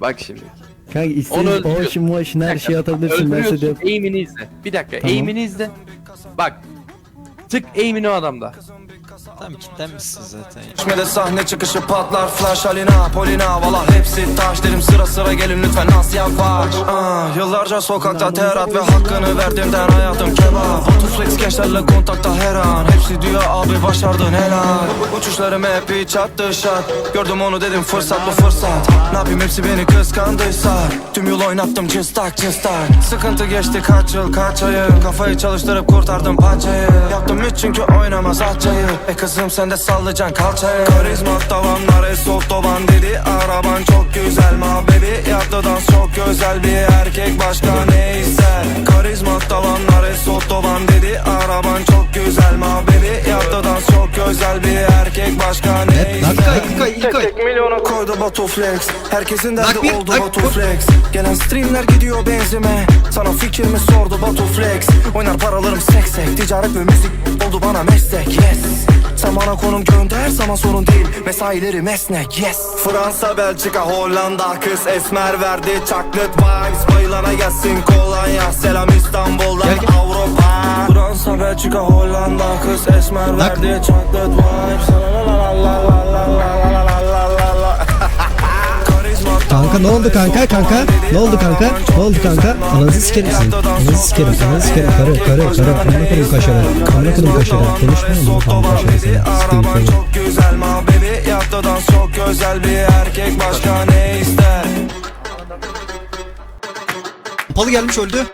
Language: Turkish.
Bak şimdi. Kanka Onu istediğin öldürüyorsun. ocean motion her şeyi atabilirsin. Ben size de. Aim'ini izle. Bir dakika. Tamam. Aim'ini izle. Bak. Tık aim'ini o adamda. Tamam kilitlenmişsin zaten? ya. Çeşmede sahne çıkışı patlar Flash Alina Polina Valla hepsi taş. Derim sıra sıra gelin lütfen az yavaş. Ah, Yıllarca sokakta terat Ve hakkını verdiğimden hayatım kebap Otoflex gençlerle kontakta her an. Hepsi diyor abi başardın helal. Uçuşlarım hep hiç attı şat Gördüm onu dedim fırsat bu fırsat. Ne yapayım hepsi beni kıskandıysa Tüm yol oynattım cıstak cıstak Sıkıntı geçti kaç yıl kaç ayı? Kafayı çalıştırıp kurtardım paçayı Yaptım hiç çünkü oynamaz atçayı. E kızım sen de sallayacaksın kalçayı. Karizma tavanlar es otoban dedi. Araban çok güzel ma baby. Yaptı dans çok güzel bir erkek başka ne ister? Karizma tavanlar es otoban dedi. Araban çok güzel ma baby. Yaptı dans çok güzel bir erkek başka ne ister? dakika, ilk ay, koydu Batuflex Herkesin derdi bir, oldu bak, Batuflex Gelen streamler gidiyor benzime. Sana fikir mi sordu Batuflex Oynar paralarım seksek Ticaret ve müzik oldu bana meslek. Yes. Sen bana konum gönder zaman sorun değil. Mesaileri mesnek. Yes. Fransa, Belçika, Hollanda. Kız esmer verdi. Chocolate vibes. Bayılana gelsin. Kolonya. Selam İstanbul'dan. Gel, gel. Avrupa. Fransa, Belçika, Hollanda. Kız esmer verdi. Chocolate vibes. La la la la la Kanka ne oldu kanka kanka? Ne oldu kanka? Ne oldu kanka? Ananızı sikerim seni. Ananızı sikerim. Ananızı sikerim. Karı karı karı. Amına koyayım kaşarı. Amına koyayım kaşarı. Konuşmayın mı? Tamam kaşarı seni. Sikeyim Araban seni. çok güzel ma baby Yaptı dans çok güzel bir erkek başka ne ister Pompalı gelmiş öldü.